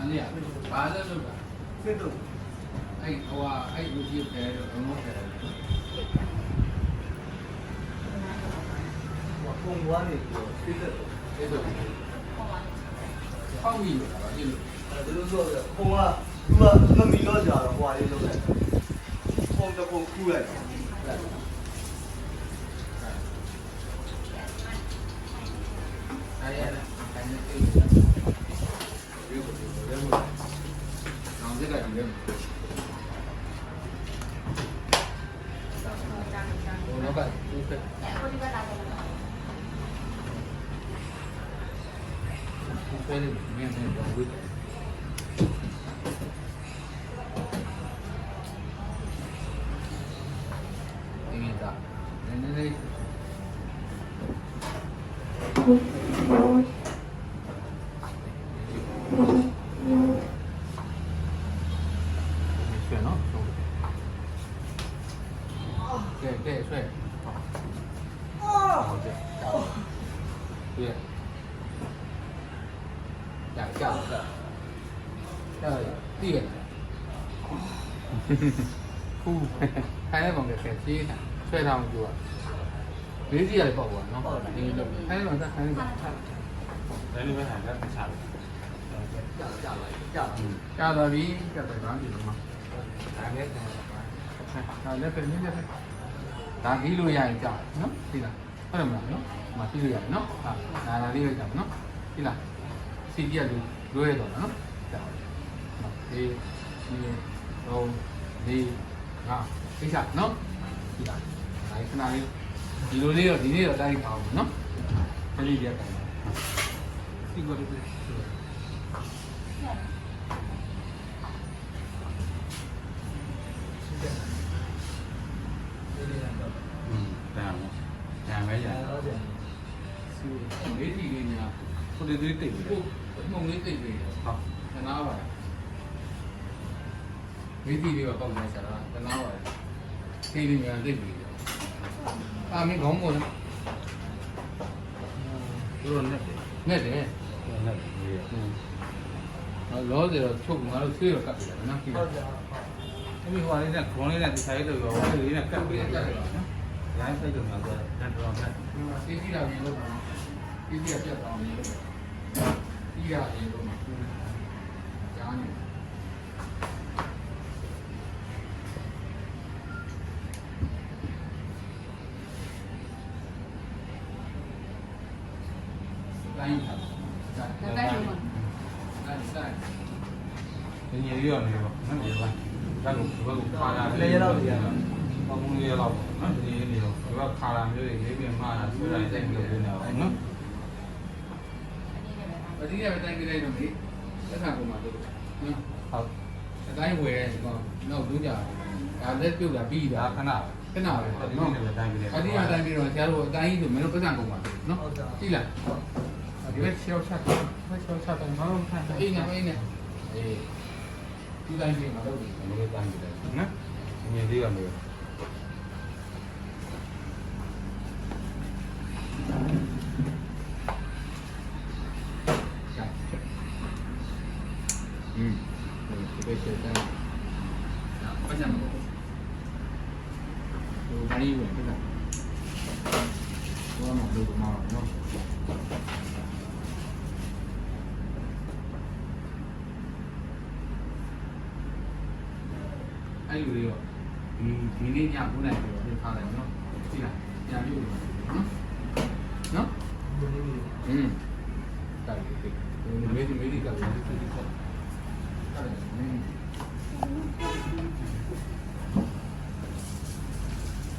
ano yan? Paano ba? Sino? Ay, awa, ay, uji pero, ano pero? Kung wani ko, sino? Sino? Kung wani. Kung wani. 除了除了米多家的话，也就是空的空出来的。哎呀，感觉对。dài hàng đêm Ồ, nó vậy, ok. Ok, mình ăn thêm vào quýt Thank you. เด็กเด็กช่วย好的，对，两下子，要练，呼，ให้ผมกับแขกที่ช่วยทำอยู่หรือที่อะไรบอกว่าน้องนี่ลงให้ลงสักแล้วนี่ไม่หายก็ฉันจับจับอะไรจับจับตอนนี้จับไปร้านอยู่หรือมั้งอันนี้เป็นนี่จะ ဒါကြီးလို့ရရင်ကြာနော်သိလားဟုတ်တယ်မလားနော်မသိလို့ရတယ်နော်ဟာဒါလာလေးပဲကြာနော်သိလားစီပြလို့လွဲတော့နော်ကြာဒီဒီတော့ဒီဟာသိချနော်သိလားဒါခဏလေးဒီလိုလေးတော့ဒီနေ့တော့တိုင်းပါအောင်နော်ခဏလေးပြတ်တယ်ဒီကိုလေး อืมဒါမှဒါပဲရ ကြာတော့ကြာ လေးတီလေးများ ကိုလေးလေးတိတ်ပြီကိုမှုံလေးတိတ်ပြီဟုတ်တနာပါလေးတီလေးကပေါက်နေစားတာတနာပါတီလေးများတိတ်ပြီအာမင်းခေါင်းမို့လားသူတို့နဲ့တယ်နဲ့တယ်သူတို့နဲ့တယ်လောတယ်တော့ချုပ်ငါတို့ဆွေးရကပ်ပြီနော်ပြီဟုတ်ကြာအဲ့ဒီဟိုလေးနဲ့ခေါင်းလေးနဲ့ဒီဆိုင်လို့ရောဟိုလေးနဲ့ကပ်ပြီးတယ်ရိုင်းစိတ်တော့မှာဆိုတော့တော့ကပ်စီးစီးလာရင်လို့စီးစီးရပြတ်သွားအောင်လို့ 띄어야 얘로 맞고 양이 라인 다 cái nhiều điều này mà nó nhiều lắm ra lục ra lục pha ra lấy đâu thì không lấy đâu nó thì nhiều cái pha làm cho thì cái việc mà sửa lại thành được thế nào nó ပြမှားတာဆွဲတိုင်းတိတ်လို့နေအောင်နော်ပတိရပဲတိုင်းပြလိုက်တော့လေလက်ခံပုံမှာတို့နော်ဟုတ်အတိုင်းဝယ်တော့နောက်တို့ကြဒါလက်ပြုတ်တာပြီးဒါတာခဏပဲခဏပဲဒီနော်နေ့လည်းတိုင်းပြီးတယ်အတိအတိုင်းပြီးတော့ဆရာတို့အတိုင်းဆိုမင်းတို့ပတ်စံပုံမှာနော်ဟုတ်ကြာကြည့်လားဒီဘက်ချောက်ချက်ဘက်ချောက်ချက်တော့မဟုတ်ဘူးအေးနေအေးနေအေးဒီတိုင်းပြီးမှာတော့ဒီဒီနေ့တိုင်းပြီးတယ်နော်ညီလေးရောနေอืม ဒီဘက်ချောက်တယ်ပတ်စံပုံဟိုဘာကြီးဝင်ပြတာဘောမှာလို့မှာနော်အဲ့လူတွေရောဒီဒီနေ့ည9နိုင်ပြီးတော့ထားတယ်နော်ကြည့်လားညပြုတ်နော်နော်ဒီနေ့อืมတိုက်ပြီမေးဒီမေးဒီကလည်းဒီဒီက kind of community.